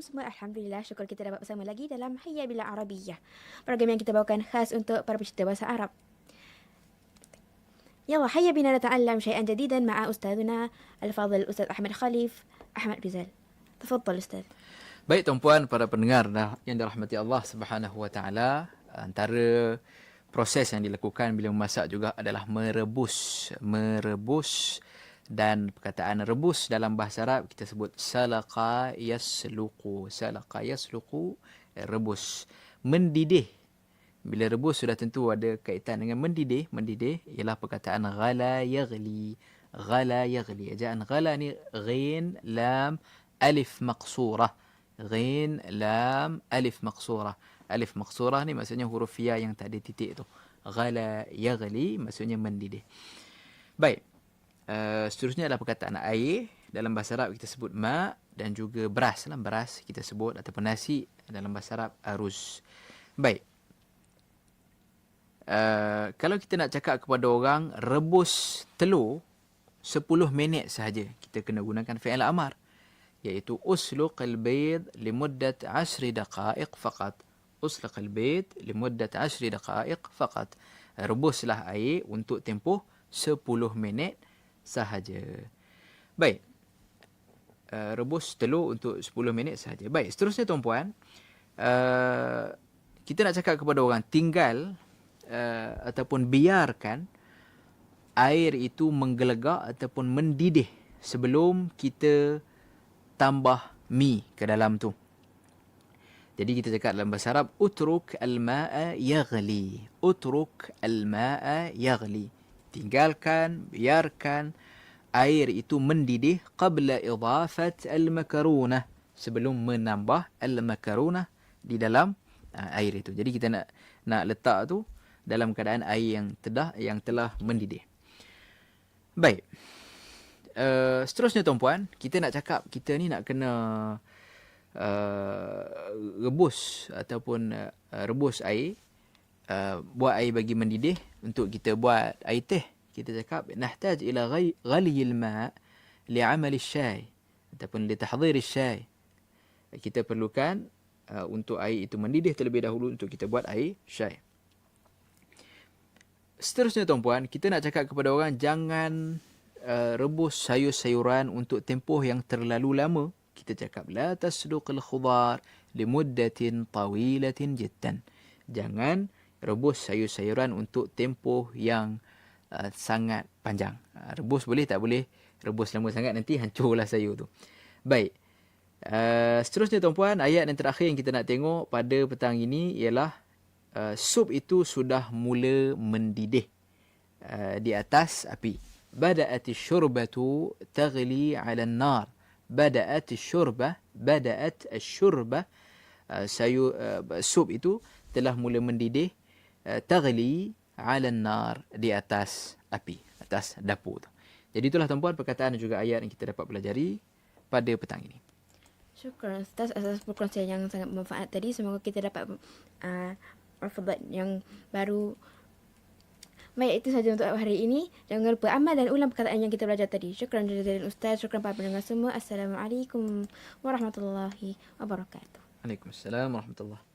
Assalamualaikum semua. Alhamdulillah syukur kita dapat bersama lagi dalam Hayya Bila Arabiyah. Program yang kita bawakan khas untuk para pecinta bahasa Arab. Ya Yalla hayya bina nata'allam syai'an jadidan ma'a ustazuna al-fadhil ustaz Ahmad Khalif Ahmad Bizal. Tafadhal ustaz. Baik tuan-puan para pendengar yang dirahmati Allah Subhanahu wa taala, antara proses yang dilakukan bila memasak juga adalah merebus merebus dan perkataan rebus dalam bahasa Arab kita sebut salaqa yasluqu. Salaqa yasluqu rebus. Mendidih. Bila rebus sudah tentu ada kaitan dengan mendidih. Mendidih ialah perkataan ghala yaghli. Ghala yaghli. Ejaan ghala ni ghin lam alif maqsurah. Ghin lam alif maqsurah. Alif maqsurah ni maksudnya huruf ya yang tak ada titik tu. Ghala yaghli maksudnya mendidih. Baik Uh, seterusnya adalah perkataan air. Dalam bahasa Arab kita sebut ma dan juga beras. Dalam beras kita sebut ataupun nasi dalam bahasa Arab aruz. Baik. Uh, kalau kita nak cakap kepada orang rebus telur 10 minit sahaja kita kena gunakan fi'il amar iaitu usluq al-bayd limuddat 10 daqaiq faqat usluq al-bayd limuddat 10 daqaiq faqat rebuslah air untuk tempoh 10 minit sahaja. Baik. Uh, rebus telur untuk 10 minit sahaja. Baik, seterusnya tuan-puan. Uh, kita nak cakap kepada orang tinggal uh, ataupun biarkan air itu menggelegak ataupun mendidih sebelum kita tambah mi ke dalam tu. Jadi kita cakap dalam bahasa Arab utruk al-ma'a yaghli. Utruk al-ma'a yaghli tinggalkan biarkan air itu mendidih qabla idafat al-makarunah sebelum menambah al-makarunah di dalam uh, air itu. Jadi kita nak nak letak tu dalam keadaan air yang tedah yang telah mendidih. Baik. Uh, seterusnya tuan-puan, kita nak cakap kita ni nak kena uh, rebus ataupun uh, rebus air Uh, buat air bagi mendidih untuk kita buat air teh. Kita cakap nahtaj ila ghali al-ma' li 'amal asy-syai ataupun li tahdhir asy-syai kita perlukan uh, untuk air itu mendidih terlebih dahulu untuk kita buat air syai seterusnya tuan-puan kita nak cakap kepada orang jangan uh, rebus sayur-sayuran untuk tempoh yang terlalu lama. Kita cakap la tasduq al-khudar li muddatin tawilatin jiddan. Jangan rebus sayur-sayuran untuk tempoh yang uh, sangat panjang. Uh, rebus boleh tak boleh? Rebus lama sangat nanti hancurlah sayur tu. Baik. Uh, seterusnya tuan-puan, ayat yang terakhir yang kita nak tengok pada petang ini ialah uh, sup itu sudah mula mendidih uh, di atas api. Bada'at syurbatu taghli 'ala an-nar. Bada'at syurbah, bada'at asy-syurbah uh, sayur uh, sup itu telah mula mendidih taghli 'ala an-nar di atas api, atas dapur tu. Jadi itulah tuan-puan perkataan dan juga ayat yang kita dapat pelajari pada petang ini. Syukran Ustaz atas perkongsian yang sangat bermanfaat tadi. Semoga kita dapat uh, alfabet yang baru. Baik, itu saja untuk hari ini. Jangan lupa amal dan ulang perkataan yang kita belajar tadi. Syukran jazakallahu Ustaz. Syukran para pendengar semua. Assalamualaikum warahmatullahi wabarakatuh. Waalaikumsalam warahmatullahi